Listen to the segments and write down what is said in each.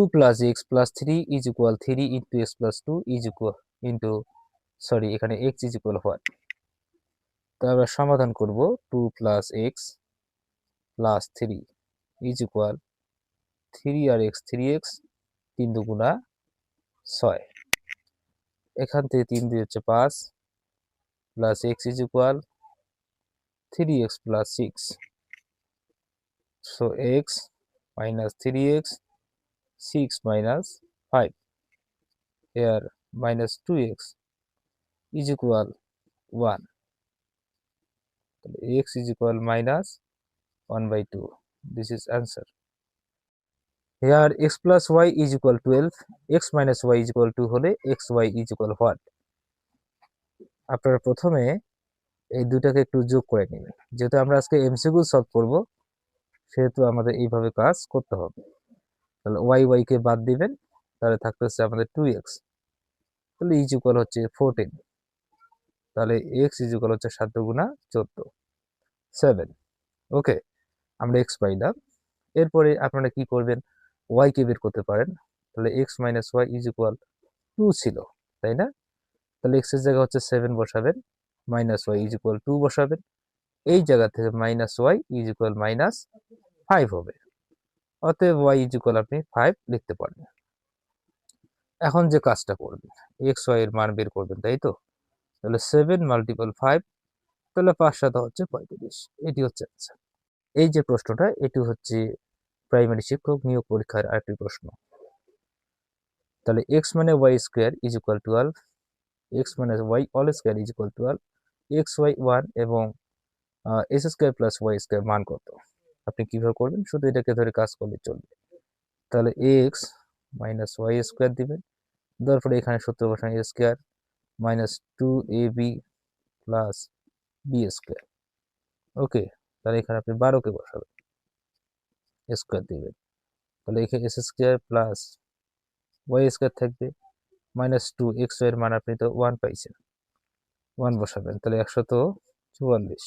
Two plus X plus three is equal three into X plus two is equal into sorry এখানে X is equal what তো আমরা সমাধান করব two plus X plus three is equal three R X three X তিন দুগুণা ছয়। এখান থেকে তিন দুই হচ্ছে পাঁচ plus X is equal three X plus six so X minus three X six minus five here minus 2x is equal 1 x is equal minus 1 by 2 this is answer here x plus y is equal 12 x minus y is equal to হলে xy is equal what আপনারা প্রথমে এই দুটাকে একটু যোগ করে নেবেন যেহেতু আমরা আজকে এমসিকিউ সলভ করব সেহেতু আমাদের এইভাবে কাজ করতে হবে তাহলে ওয়াই ওয়াই কে বাদ দিবেন, তাহলে থাকতেছে আমাদের টু এক্স তাহলে ইজ ইকুয়াল হচ্ছে ফোরটিন তাহলে এক্স ইজ ইকুয়াল হচ্ছে সাত গুণা চোদ্দ। সেভেন ওকে আমরা এক্স পাইলাম। এরপরে আপনারা কি করবেন? ওয়াই কে বের করতে পারেন। তাহলে X minus Y is equal two ছিল, তাই না? তাহলে এক্সের জায়গা হচ্ছে সেভেন বসাবেন minus Y is equal two বসাবেন। এই জায়গা থেকে minus Y is equal minus five হবে। অতএব ওয়াই ইজ ইকুয়াল আপনি ফাইভ লিখতে পারবেন। এখন যে কাজটা করবেন এক্স ওয়াই এর মান বের করবেন, তাই তো? তাহলে সেভেন মাল্টিপল ফাইভ তাহলে পাঁচ সাত হচ্ছে পঁয়ত্রিশ, এটি হচ্ছে আচ্ছা এই যে প্রশ্নটা, এটি হচ্ছে প্রাইমারি শিক্ষক নিয়োগ পরীক্ষার আরেকটি প্রশ্ন। তাহলে এক্স মানে Y square is equal twelve X মানে Y all square is equal twelve X Y one এবং S square plus Y square মান কত? আপনি কীভাবে করবেন? শুধু এটাকে ধরে কাজ করলে চলবে। তাহলে এক্স মাইনাস ওয়াই স্কোয়ার দিবেন। দেওয়ার এখানে সূত্র বসান A square minus two A B plus B square okay তাহলে এখানে আপনি বারোকে বসাবেন। স্কোয়ার দিবেন। তাহলে এখানে S square plus Y square থাকবে। মাইনাস টু এক্সের মান আপনি তো ওয়ান পাইছেন। ওয়ান বসাবেন। তাহলে একশো তো চুয়াল্লিশ।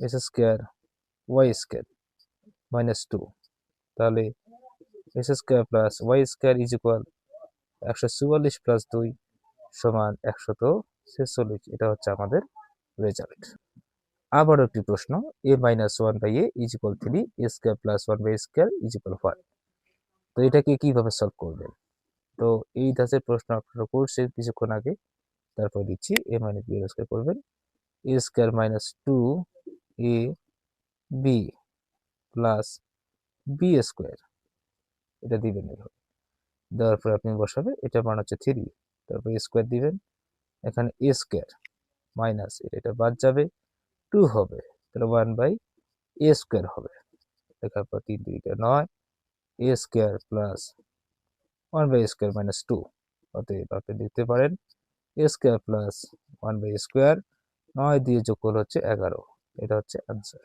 S square Y square minus two তাহলে S square plus Y square is equal একশো চুয়াল্লিশ প্লাস দুই সমান একশত ছেচল্লিশ এটা হচ্ছে আমাদের রেজাল্ট আবারও একটি প্রশ্ন A minus one by A is equal three A square plus one by square is equal one তো এটাকে কীভাবে সলভ করবেন? তো এই ধাঁচের প্রশ্ন আপনারা করছেন কিছুক্ষণ আগে, তারপর দিচ্ছি এ মাইনাস বি স্কোয়ার করবেন। A square minus two A B plus B square এটা দিবেন এভাবে। দেওয়ার পরে আপনি বসাবে এটা মান হচ্ছে থ্রি তারপর স্কোয়ার দিবেন। এখানে এ স্কোয়ার মাইনাস এটা বাদ যাবে। টু হবে, তাহলে ওয়ান বাই এ স্কোয়ার হবে। লেখার পর তিন দুইটা নয়। A square plus one by square minus two অতএব আপনি লিখতে পারেন A square plus one by square নয় দিয়ে যোগ হচ্ছে এগারো। এটা হচ্ছে আনসার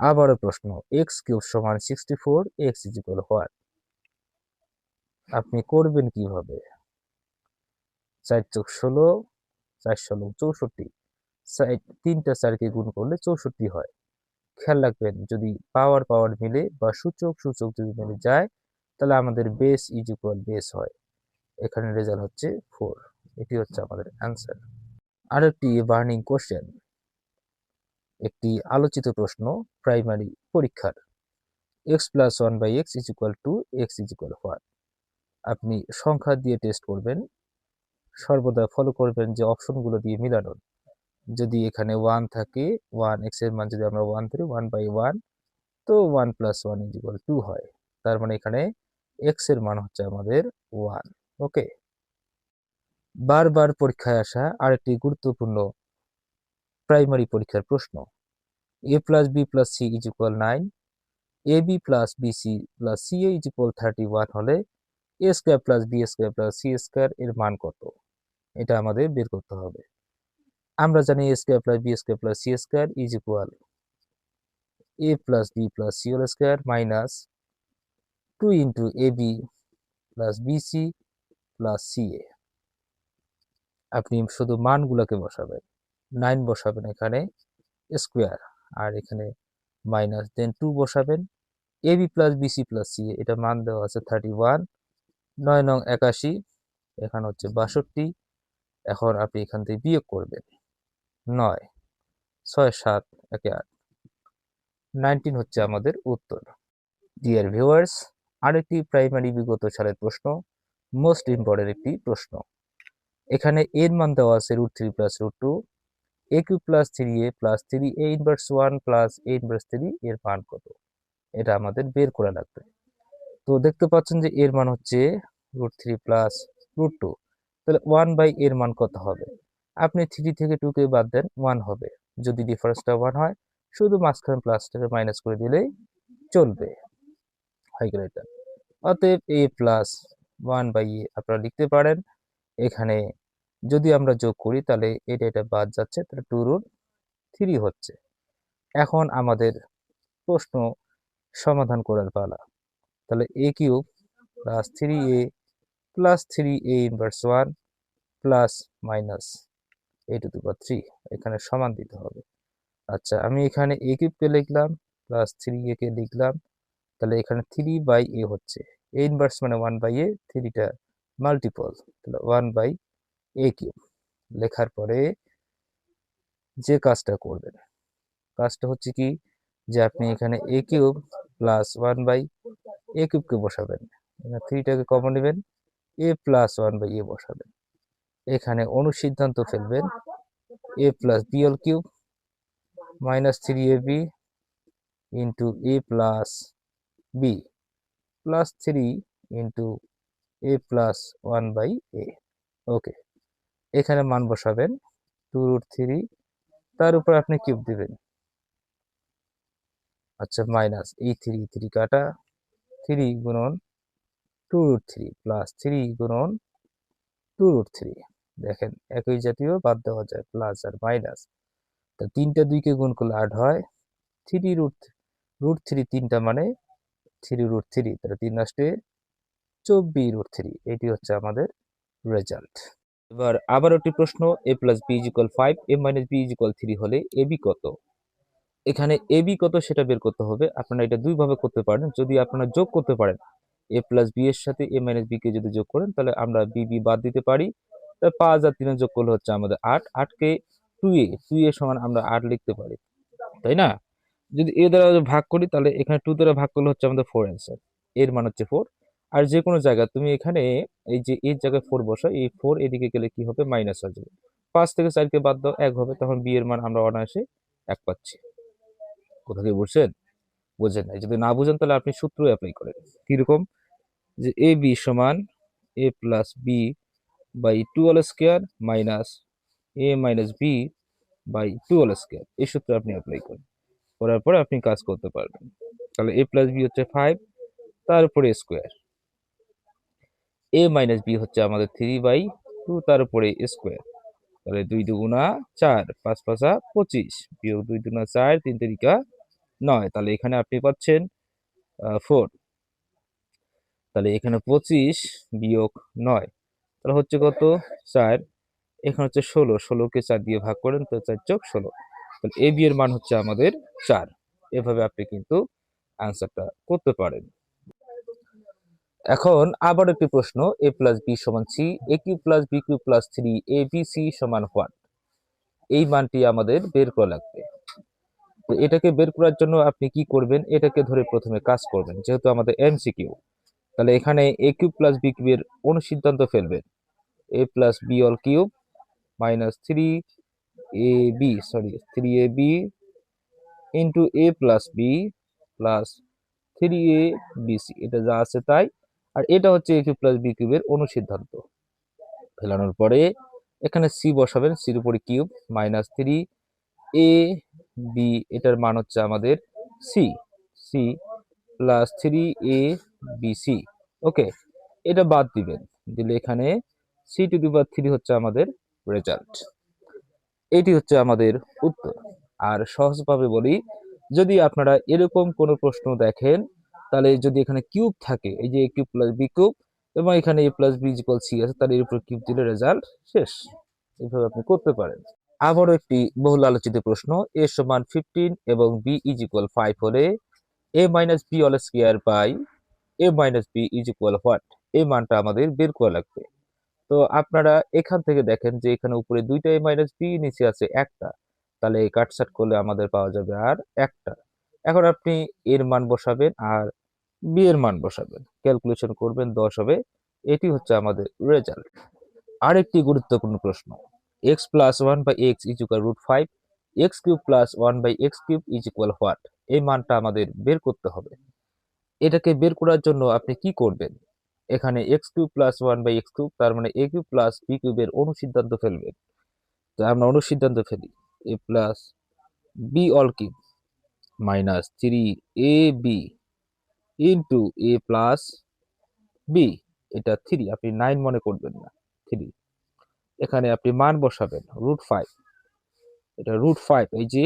আবারও প্রশ্ন এক্স কিউব সমান sixty four X is equal what আপনি করবেন কীভাবে? চার চোখ ষোলো, চার ষোলো চৌষট্টি। তিনটা চারকে গুণ করলে চৌষট্টি হয়। খেয়াল রাখবেন, যদি পাওয়ার পাওয়ার মিলে বা সূচক সূচক যদি মিলে যায়, তাহলে আমাদের বেস ইজ ইকুয়াল বেস হয়। এখানে রেজাল্ট হচ্ছে ফোর এটি হচ্ছে আমাদের অ্যান্সার আর একটি বার্নিং কোশ্চেন একটি আলোচিত প্রশ্ন প্রাইমারি পরীক্ষার। X plus one by X is equal two X is equal one আপনি সংখ্যা দিয়ে টেস্ট করবেন, সর্বদা ফলো করবেন যে অপশনগুলো দিয়ে মিলানোর। যদি এখানে ওয়ান থাকে ওয়ান এক্সের মান যদি আমরা ওয়ান ধরি ওয়ান বাই ওয়ান তো one plus one is equal two হয়। তার মানে এখানে এক্সের মান হচ্ছে আমাদের ওয়ান ওকে বারবার পরীক্ষায় আসা আরেকটি গুরুত্বপূর্ণ প্রাইমারি পরীক্ষার প্রশ্ন। A plus B plus C is equal nine A B plus B C plus C A is equal thirty one হলে A square plus B square plus C square এর মান কত? এটা আমাদের বের করতে হবে। আমরা জানি A square plus B square plus C square is equal A plus B plus C whole square minus two into A B plus B C plus C A আপনি শুধু মানগুলোকে বসাবেন। নাইন বসাবেন এখানে স্কোয়ার আর এখানে মাইনাস দেন টু বসাবেন। A B plus BC plus C এটা মান দেওয়া আছে থার্টি ওয়ান নয় নং একাশি, এখানে হচ্ছে বাষট্টি। এখন আপনি এখান থেকে বিয়োগ করবেন। নয়, ছয়, সাত, একে আট। নাইনটিন হচ্ছে আমাদের উত্তর। ডিয়ার ভিউয়ার্স আরেকটি প্রাইমারি বিগত সালের প্রশ্ন মোস্ট ইম্পর্টেন্ট একটি প্রশ্ন। এখানে এর মান দেওয়া আছে root three plus root two A cube plus three A plus three A inverse one plus A inverse three এর মান কত? এটা আমাদের বের করা লাগবে তো দেখতে পাচ্ছেন যে এর মান হচ্ছে root three plus root two তাহলে ওয়ান বাই এর মান কত হবে? আপনি থ্রি থেকে টুকে বাদ দেন ওয়ান হবে। যদি ডিফারেন্সটা ওয়ান হয়, শুধু মাঝখানে প্লাসটাকে মাইনাস করে দিলেই চলবে। হয়ে গেল এটা। অতএব A plus one by A আপনারা লিখতে পারেন। এখানে যদি আমরা যোগ করি, তাহলে এটা এটা বাদ যাচ্ছে, তাহলে টু রুট থ্রি হচ্ছে। এখন আমাদের প্রশ্ন সমাধান করার পালা। তাহলে A cube plus three A plus three A inverse one plus minus A to the three এখানে সমান দিতে হবে। আচ্ছা আমি এখানে এ কিউবকে লিখলাম প্লাস থ্রি এ কে লিখলাম, তাহলে এখানে থ্রি বাই এ হচ্ছে। এ ইনভার্স মানে ওয়ান বাই এ থ্রিটা মাল্টিপল তাহলে ওয়ান বাই এ কিউব লেখার পরে যে কাজটা করবেন। কাজটা হচ্ছে কি? যে আপনি এখানে A cube plus one by A কিউবকে বসাবেন। থ্রিটাকে কমন নেবেন। A plus one by A বসাবেন। এখানে অনুসিদ্ধান্ত ফেলবেন। A plus B all cube minus three A B into A plus B plus three into A plus one by A. Okay. এখানে মান বসাবেন টু রুট থ্রি তার উপর আপনি কিউব দিবেন। আচ্ছা মাইনাস এই থ্রি থ্রি কাটা থ্রি গুণন two root three plus three গুণন টু রুট থ্রি দেখেন, একই জাতীয় বাদ দেওয়া যায় প্লাস আর মাইনাস তো তিনটা দুইকে গুণ করলে আট হয়। থ্রি রুট রুট থ্রি তিনটা মানে থ্রি রুট থ্রি তাহলে তিন লাস্টে চব্বিশ রুট থ্রি এটি হচ্ছে আমাদের রেজাল্ট এবার আবার একটি প্রশ্ন A plus B is equal five A minus B is equal three হলে এ বি কত? এখানে এ বি কত সেটা বের করতে হবে। আপনারা এটা দুইভাবে করতে পারেন। যদি আপনারা যোগ করতে পারেন এ প্লাস বি এর সাথে এ মাইনাস বি কে যদি যোগ করেন, তাহলে আমরা বি বি বাদ দিতে পারি। তাহলে পাঁচ আর তিনে যোগ করলে হচ্ছে আমাদের আট। আটকে টু এ টু এ সমান আমরা আট লিখতে পারি। তাই না? যদি এ দ্বারা ভাগ করি, তাহলে এখানে টু দ্বারা ভাগ করলে হচ্ছে আমাদের ফোর অ্যান্সার এর মান হচ্ছে ফোর আর যে কোনো জায়গা তুমি এখানে এই যে এর জায়গায় ফোর বসো এই ফোর এদিকে গেলে কি হবে? মাইনাস হয়ে যাবে। পাঁচ থেকে চারকে বাদ দাও, এক হবে, তখন বি এর মান আমরা অনায়াসে এক পাচ্ছি। কোথা থেকে বুঝছেন? বুঝেন নাই যদি না বুঝেন, তাহলে আপনি সূত্র অ্যাপ্লাই করেন। কীরকম? যে এ বি সমান A plus B by two all square minus A minus B by two all square এই সূত্র আপনি অ্যাপ্লাই করেন। করার পরে আপনি কাজ করতে পারবেন। তাহলে এ প্লাস বি হচ্ছে ফাইভ তারপরে স্কোয়ার এ মাইনাস বি হচ্ছে আমাদের থ্রি বাই টু তার উপরে স্কোয়ার তাহলে দুই দুগুণা চার, পাঁচ পাঁচা পঁচিশ, বিয়োগ দুই দুগুণা চার, তিন তিরিকা নয়। তাহলে এখানে আপনি পাচ্ছেন ফোর তাহলে এখানে পঁচিশ বিয়োগ নয়, তাহলে হচ্ছে কত? চার। এখানে হচ্ছে ষোলো, ষোলোকে চার দিয়ে ভাগ করেন তো চার চোখ ষোলো। তাহলে এ বি এর মান হচ্ছে আমাদের চার। এভাবে আপনি কিন্তু অ্যান্সারটা করতে পারেন। এখন আবার একটি প্রশ্ন এ প্লাস বি সমান C A cube plus B cube plus three A B C সমান হোয়াট এই মানটি আমাদের বের করা লাগবে। তো এটাকে বের করার জন্য আপনি কি করবেন? এটাকে ধরে প্রথমে কাজ করবেন, যেহেতু আমাদের এমসিকিউ তাহলে এখানে এ কিউব প্লাস বি কিউবের অনুসিদ্ধান্ত ফেলবেন। A plus B all cube minus three A B sorry three A B into A plus B plus three A B C এটা যা আছে তাই আর এটা হচ্ছে এ কিউব প্লাস বি কিউবের অনুসিদ্ধান্ত। ফেলানোর পরে এখানে সি বসাবেন সির উপরে cube minus three A B এটার মান হচ্ছে আমাদের C C plus three A B C okay এটা বাদ দিবেন, দিলে এখানে সি টু দি থ্রি হচ্ছে আমাদের রেজাল্ট এটি হচ্ছে আমাদের উত্তর। আর সহজভাবে বলি, যদি আপনারা এরকম কোনো প্রশ্ন দেখেন তাহলে যদি এখানে কিউব থাকে, এই যে কিউব প্লাস বি কিউব এবং এখানে A plus B equal C আছে, তাহলে এর উপর কিউব দিলে রেজাল্ট শেষ। এইভাবে আপনি করতে পারেন। আবারও একটি বহুল আলোচিত প্রশ্ন এ সমান ফিফটিন এবং বি ইজ ইকুয়াল ফাইভ হলে A minus B all square by A minus B is equal what এই মানটা আমাদের বের করা লাগবে। তো আপনারা এখান থেকে দেখেন যে এখানে উপরে দুইটা এ মাইনাস বি নিচে আছে একটা। তাহলে এই কাটসাট করলে আমাদের পাওয়া যাবে আর একটা। এখন আপনি এর মান বসাবেন আর বি এর মান বসাবেন। ক্যালকুলেশন করবেন, দশ হবে। এটি হচ্ছে আমাদের রেজাল্ট আরেকটি গুরুত্বপূর্ণ প্রশ্ন। X plus one by X is equal root five X cube plus one by X cube is equal what এই মানটা আমাদের বের করতে হবে। এটাকে বের করার জন্য আপনি কি করবেন? এখানে X cube plus one by X cube তার মানে এ কিউব প্লাস বি কিউবের অনুসিদ্ধান্ত ফেলবেন। তো আমরা অনুসিদ্ধান্ত ফেলি। A plus B all cube minus three A B into A plus B এটা থ্রি আপনি নাইন মনে করবেন না থ্রি এখানে আপনি মান বসাবেন রুট ফাইভ এটা রুট ফাইভ এই যে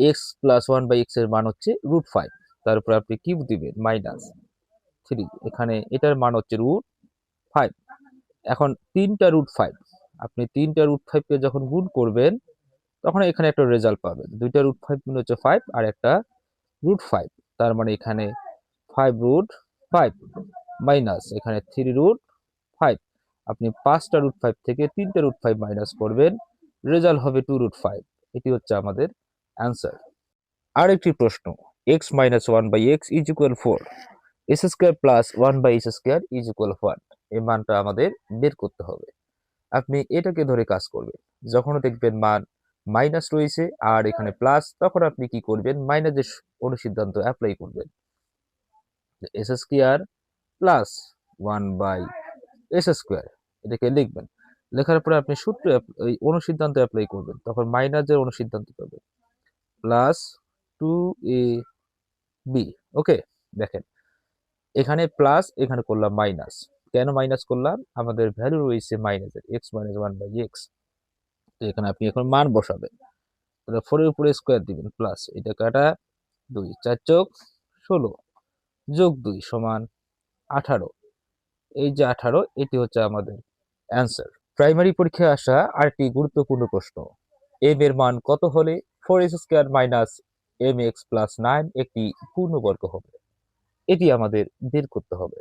এক্স প্লাস ওয়ান বাই এক্সের মান হচ্ছে রুট ফাইভ তারপর আপনি কিউব দিবেন মাইনাস থ্রি এখানে এটার মান হচ্ছে রুট ফাইভ এখন তিনটা রুট ফাইভ আপনি তিনটা রুট ফাইভকে যখন গুণ করবেন তখন এখানে একটা রেজাল্ট পাবেন দুইটা রুট ফাইভ গুণ হচ্ছে ফাইভ আর একটা রুট ফাইভ তার মানে এখানে ফাইভ রুট ফাইভ মাইনাস এখানে থ্রি রুট ফাইভ আপনি পাঁচটা রুট ফাইভ থেকে তিনটা রুট ফাইভ মাইনাস করবেন রেজাল্ট হবে টু রুট ফাইভ এটি হচ্ছে আমাদের অ্যান্সার আরেকটি প্রশ্ন X minus one by X is equal four S square plus one by S square is equal one এই মানটা আমাদের বের করতে হবে। আপনি এটাকে ধরে কাজ করবেন। যখন দেখবেন মান মাইনাস রয়েছে আর এখানে প্লাস তখন আপনি কি করবেন? মাইনাসের অনুসিদ্ধান্ত অ্যাপ্লাই করবেন। S square plus one by S square এটাকে লিখবেন। লেখার পরে আপনি সূত্র ওই অনুসিদ্ধান্ত অ্যাপ্লাই করবেন, তখন মাইনাসের অনুসিদ্ধান্ত পাবেন। Plus two A B okay দেখেন, এখানে প্লাস এখানে করলাম মাইনাস কেন মাইনাস করলাম? আমাদের ভ্যালু রয়েছে মাইনাসের X minus one by X তো এখানে আপনি এখন মান বসাবেন। তাহলে ফোরের উপরে স্কোয়ার দিবেন প্লাস এটা কাটা দুই, চার চোখ ষোলো, যোগ দুই সমান আঠারো। এই যে আঠারো, এটি হচ্ছে আমাদের অ্যান্সার প্রাইমারি পরীক্ষায় আসা আরেকটি গুরুত্বপূর্ণ প্রশ্ন। এম এর মান কত হলে four X square minus M X plus nine একটি পূর্ণবর্গ হবে? এটি আমাদের বের করতে হবে।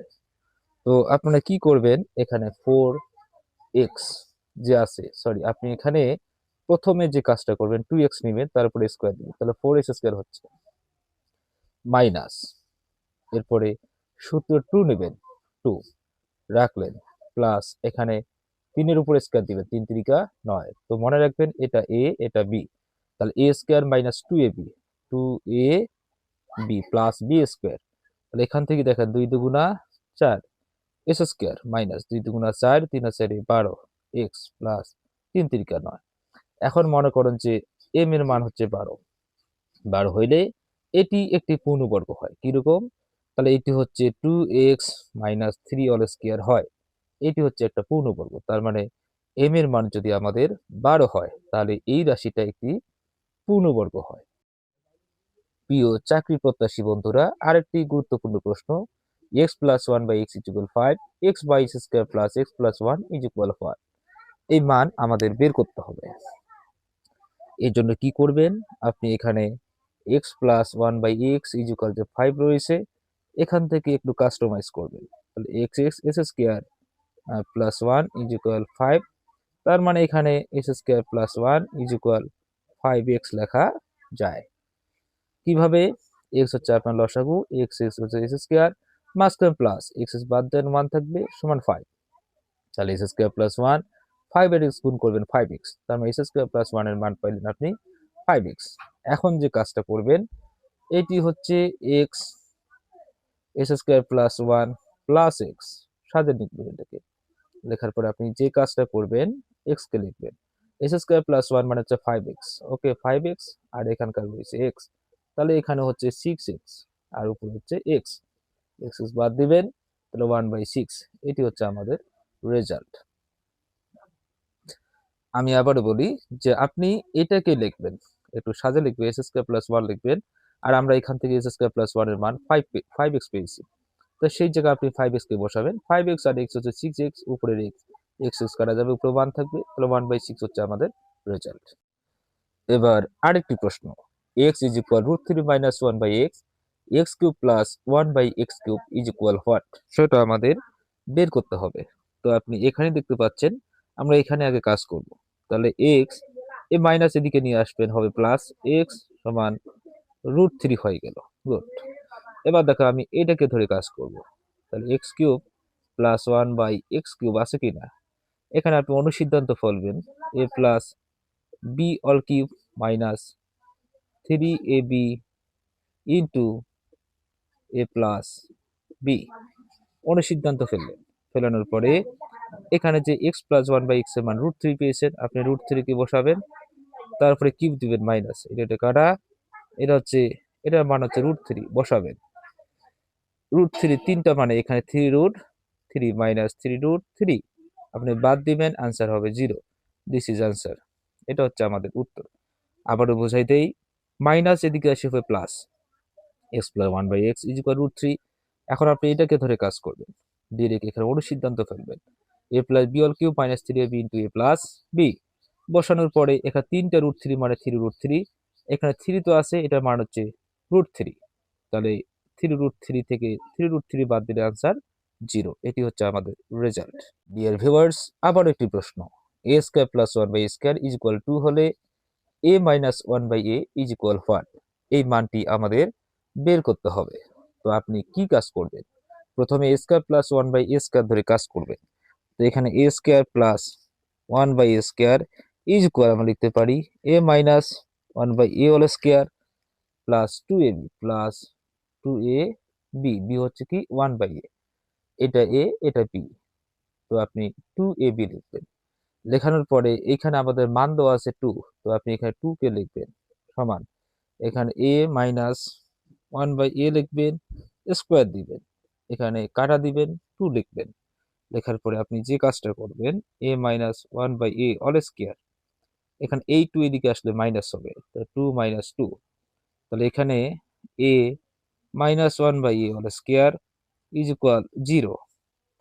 তো আপনারা কি করবেন? এখানে ফোর এক্স যে আছে সরি আপনি এখানে প্রথমে যে কাজটা করবেন টু এক্স নেবেন, তারপরে স্কোয়ার দিবেন। তাহলে ফোর এক্স স্কোয়ার হচ্ছে। মাইনাস এরপরে সূত্র টু নেবেন টু রাখলেন প্লাস এখানে তিনের উপরে স্কোয়ার দিবেন, তিন তিরিকা নয়। তো মনে রাখবেন এটা এ এটা বি তাহলে A square minus two A B two A B plus B square তাহলে এখান থেকে দেখেন দুই দুগুণা চার এস স্কোয়ার মাইনাস দুই দুগুণা চার, তিন চারে বারো। এক্স প্লাস তিন তিরিকা নয়। এখন মনে করেন যে এম এর মান হচ্ছে বারো। বারো হইলে এটি একটি পূর্ণবর্গ হয়। কীরকম? তাহলে এটি হচ্ছে two X minus three all square হয়। এটি হচ্ছে একটা পূর্ণবর্গ। তার মানে এম এর মান যদি আমাদের বারো হয়, তাহলে এই রাশিটা একটি পূর্ণবর্গ হয়। প্রিয় চাকরি প্রত্যাশী বন্ধুরা, আরেকটি গুরুত্বপূর্ণ প্রশ্ন। X plus one by X equal five X by X square plus X plus one is equal five এই মান আমাদের বের করতে হবে। এর জন্য কি করবেন? আপনি এখানে X plus one by X is equal যে ফাইভ রয়েছে। এখান থেকে একটু কাস্টমাইজ করবেন। তাহলে X X S square plus one is equal five তার মানে এখানে S square plus one is equal five X লেখা যায়। কীভাবে? এক্স হচ্ছে আপনার লসাগু এক্স এক্স হচ্ছে এস স্কোয়ার মাঝখানে প্লাস এক্স এস বাদ দেন ওয়ান থাকবে, সমান ফাইভ তাহলে S square plus one five এর এক্স গুণ করবেন ফাইভ এক্স তার মানে এস স্কোয়ার প্লাস ওয়ানের মান পাইলেন আপনি ফাইভ এক্স এখন যে কাজটা করবেন, এটি হচ্ছে X S square plus one plus X সাজে লিখবেন এটাকে লেখার পরে আপনি যে কাজটা করবেন এক্স কে লিখবেন। এস স্কোয়ার প্লাস ওয়ান মানে হচ্ছে five X okay five X আর এখানকার রয়েছে এক্স তাহলে এখানে হচ্ছে সিক্স এক্স আর উপরে হচ্ছে এক্স এক্স এক্স বাদ দিবেন, তাহলে ওয়ান বাই সিক্স এটি হচ্ছে আমাদের রেজাল্ট আমি আবারও বলি যে আপনি এটাকে লিখবেন। একটু সাজে লিখবেন এস স্কোয়ার প্লাস ওয়ান লিখবেন। আর আমরা এখান থেকে এস স্কোয়ার প্লাস ওয়ানের মান ফাইভ ফাইভ এক্স পেয়েছি। তো সেই জায়গায় আপনি ফাইভ এক্স কে বসাবেন। ফাইভ এক্স আর এক্স হচ্ছে সিক্স এক্স উপরের এক্স এক্স এক্স কাটা যাবে, উপরে ওয়ান থাকবে। তাহলে ওয়ান বাই সিক্স হচ্ছে আমাদের রেজাল্ট এবার আরেকটি প্রশ্ন। X is equal root three minus one by X X cube plus one by X cube is equal what সেটা আমাদের বের করতে হবে। তো আপনি এখানে দেখতে পাচ্ছেন আমরা এখানে আগে কাজ করব। তাহলে এক্স এ মাইনাস এদিকে নিয়ে আসবেন, হবে প্লাস এক্স সমান রুট থ্রি হয়ে গেল। গুড এবার দেখো আমি এটাকে ধরে কাজ করব। তাহলে X cube plus one by X cube আছে কি না এখানে আপনি অনুসিদ্ধান্ত ফেলবেন A plus B all cube minus three A B into A plus B অনুসিদ্ধান্ত ফেললেন। ফেলানোর পরে এখানে যে এক্স প্লাস ওয়ান বাই এক্সের মান রুট থ্রি পেয়েছেন, আপনি রুট থ্রি থ্রিকে বসাবেন, তারপরে কিউব দিবেন মাইনাস এটা এটা কাটা, এটা হচ্ছে, এটার মান হচ্ছে রুট থ্রি বসাবেন। রুট থ্রি তিনটা মানে এখানে three root three minus three root three আপনি বাদ দিবেন আনসার হবে জিরো দিস ইজ আনসার এটা হচ্ছে আমাদের উত্তর। আবারও বোঝাইতেই মাইনাস এদিকে আসে হবে plus X plus one by X is root three এখন আপনি এটাকে ধরে কাজ করবেন ডিরেক্ট এখানে অনুসিদ্ধান্ত ফেলবেন। A plus B all cube minus three A B into A plus B বসানোর পরে এখানে তিনটা রুট থ্রি মানে থ্রি রুট থ্রি এখানে থ্রি তো আছে, এটার মান হচ্ছে রুট থ্রি তাহলে থ্রি রুট থ্রি থেকে থ্রি রুট থ্রি বাদ দিলে আনসার জিরো এটি হচ্ছে আমাদের রেজাল্ট ডিয়ার ভিউয়ার্স আবার একটি প্রশ্ন। A square plus one by square is equal two হলে A minus one by A is equal what এই মানটি আমাদের বের করতে হবে। তো আপনি কি কাজ করবেন? প্রথমে A square plus one by A square ধরে কাজ করবেন। তো এখানে A square plus one by A square is equal আমরা লিখতে পারি A minus one by A whole square plus two A B plus two A B B হচ্ছে কি ওয়ান বাই এ এটা এ এটা বি তো আপনি টু এ বি লিখবেন। লেখানোর পরে এখানে আমাদের মান দেওয়া আছে টু তো আপনি এখানে টু কে লিখবেন সমান। এখানে A minus one by A লিখবেন স্কোয়ার দিবেন। এখানে কাটা দিবেন টু লিখবেন। লেখার পরে আপনি যে কাজটা করবেন A minus one by A all square এখানে এই টু এদিকে আসলে মাইনাস হবে টু মাইনাস টু তাহলে এখানে A minus one by A all square is equal zero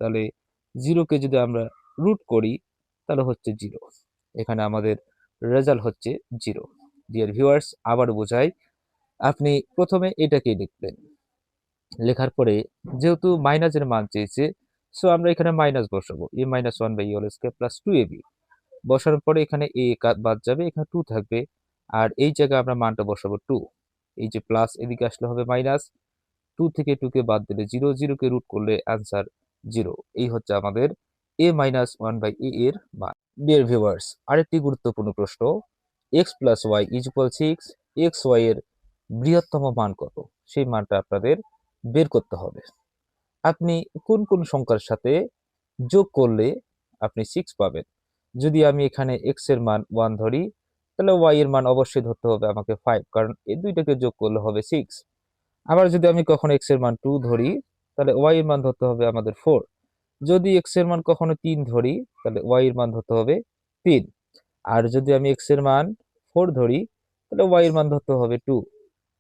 তাহলে জিরোকে যদি আমরা রুট করি, তাহলে হচ্ছে জিরো এখানে আমাদের রেজাল্ট হচ্ছে জিরো ডিয়ার ভিউয়ার্স আবার বোঝাই, আপনি প্রথমে এটাকে লিখবেন লেখার পরে যেহেতু মাইনাসের মান চেয়েছে সো আমরা এখানে মাইনাস বসাবো। A minus one by whole square plus two A B বসানোর পরে এখানে এ বাদ যাবে, এখানে টু থাকবে। আর এই জায়গায় আমরা মানটা বসাবো টু এই যে প্লাস এদিকে আসলে হবে মাইনাস টু থেকে টুকে বাদ দিলে জিরো জিরোকে রুট করলে অ্যান্সার জিরো এই হচ্ছে আমাদের A minus one by A এর মান। ডিয়ার ভিউয়ার্স আরেকটি গুরুত্বপূর্ণ প্রশ্ন। X plus Y is equal six X Y এর বৃহত্তম মান কত? সেই মানটা আপনাদের বের করতে হবে। আপনি কোন কোন সংখ্যার সাথে যোগ করলে আপনি সিক্স পাবেন? যদি আমি এখানে এক্সের মান ওয়ান ধরি, তাহলে ওয়াই এর মান অবশ্যই ধরতে হবে আমাকে ফাইভ কারণ এই দুইটাকে যোগ করলে হবে সিক্স আবার যদি আমি কখনো এক্সের মান টু ধরি, তাহলে ওয়াই এর মান ধরতে হবে আমাদের ফোর যদি এক্সের মান কখনো তিন ধরি, তাহলে ওয়াই এর মান ধরতে হবে তিন। আর যদি আমি এক্সের মান ফোর ধরি, তাহলে ওয়াই এর মান ধরতে হবে টু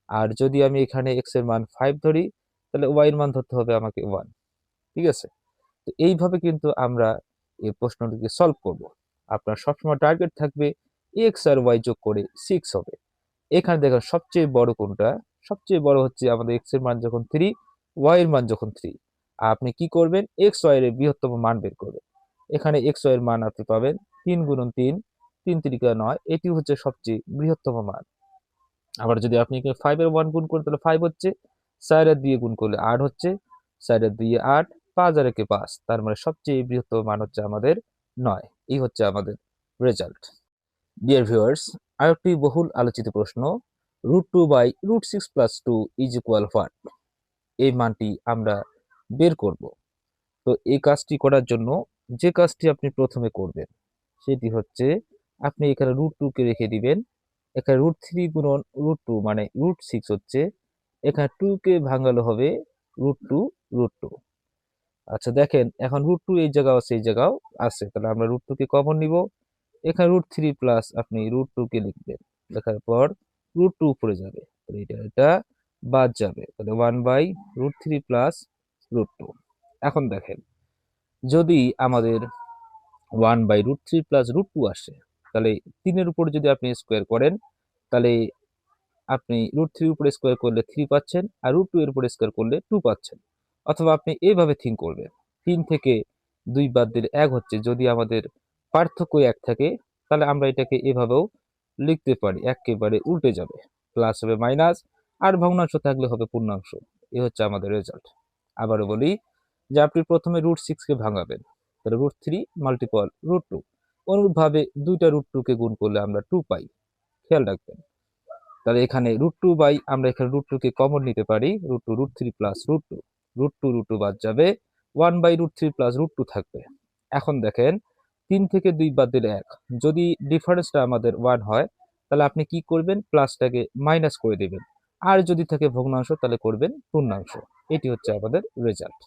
আর যদি আমি এখানে এক্সের মান ফাইভ ধরি তাহলে ওয়াই এর মান ধরতে হবে আমাকে ওয়ান ঠিক আছে? তো এইভাবে কিন্তু আমরা এই প্রশ্নটিকে সলভ করব। আপনার সবসময় টার্গেট থাকবে এক্স আর ওয়াই যোগ করে সিক্স হবে। এখানে দেখেন, সবচেয়ে বড় কোনটা? সবচেয়ে বড় হচ্ছে আমাদের এক্সের মান যখন থ্রি ওয়াই এর মান যখন থ্রি আপনি কি করবেন? এক্স ওয়াই এর বৃহত্তম মান বের করবেন। এখানে এক্স ওয়াই এর মান আপনি পাবেন তিন গুণন তিন তিন তিরিকা নয়, এটি হচ্ছে সবচেয়ে বৃহত্তম মান। আবার যদি আপনি ফাইভ এর ওয়ান গুণ করেন, তাহলে ফাইভ হচ্ছে চার দিয়ে গুণ করলে আট হচ্ছে চার দুইয়ে আট, পাঁচ আর একে পাঁচ। তার মানে সবচেয়ে বৃহত্তম মান হচ্ছে আমাদের নয়। এই হচ্ছে আমাদের রেজাল্ট ডিয়ার ভিউয়ার্স আরেকটি বহুল আলোচিত প্রশ্ন root two by root six plus two is equal what এই মানটি আমরা বের করব। তো এই কাজটি করার জন্য যে কাজটি আপনি প্রথমে করবেন, সেটি হচ্ছে আপনি এখানে রুট টুকে রেখে দিবেন। এখানে রুট থ্রি গুণন রুট টু মানে রুট সিক্স হচ্ছে এখানে টুকে ভাঙালো হবে রুট টু রুট টু আচ্ছা দেখেন, এখন রুট টু এই জায়গাও আছে এই জায়গাও আছে। তাহলে আমরা রুট টুকে কমন নিব। এখানে রুট থ্রি প্লাস আপনি রুট টুকে লিখবেন। লেখার পর রুট টু উপরে যাবে। এটা এটা বাদ যাবে। তাহলে one by root three plus root two এখন দেখেন, যদি আমাদের one by root three plus root two আসে, তাহলে তিনের উপর যদি আপনি স্কোয়ার করেন, তাহলে আপনি রুট থ্রির উপরে স্কোয়ার করলে থ্রি পাচ্ছেন আর রুট টু এর উপরে স্কোয়ার করলে টু পাচ্ছেন। অথবা আপনি এইভাবে থিঙ্ক করবেন। তিন থেকে দুই বাদ দিলে এক হচ্ছে যদি আমাদের পার্থক্য এক থাকে, তাহলে আমরা এটাকে এভাবেও লিখতে পারি। একেবারে উল্টে যাবে। প্লাস হবে মাইনাস আর ভগ্নাংশ থাকলে হবে পূর্ণাংশ। এ হচ্ছে আমাদের রেজাল্ট আবারও বলি যে আপনি প্রথমে রুট সিক্সকে ভাঙাবেন। তাহলে root three multiple root two অনুরূপভাবে দুইটা রুট টুকে গুণ করলে আমরা টু পাই। খেয়াল রাখবেন। তাহলে এখানে রুট টু বাই আমরা এখানে রুট টুকে কমন নিতে পারি root two root three plus root two root two root two বাদ যাবে one by root three plus root two থাকবে। এখন দেখেন, তিন থেকে দুই বাদ দিলে এক। যদি ডিফারেন্সটা আমাদের ওয়ান হয়, তাহলে আপনি কি করবেন? প্লাসটাকে মাইনাস করে দেবেন। আর যদি থাকে ভগ্নাংশ, তাহলে করবেন পূর্ণাংশ। এটি হচ্ছে আমাদের রেজাল্ট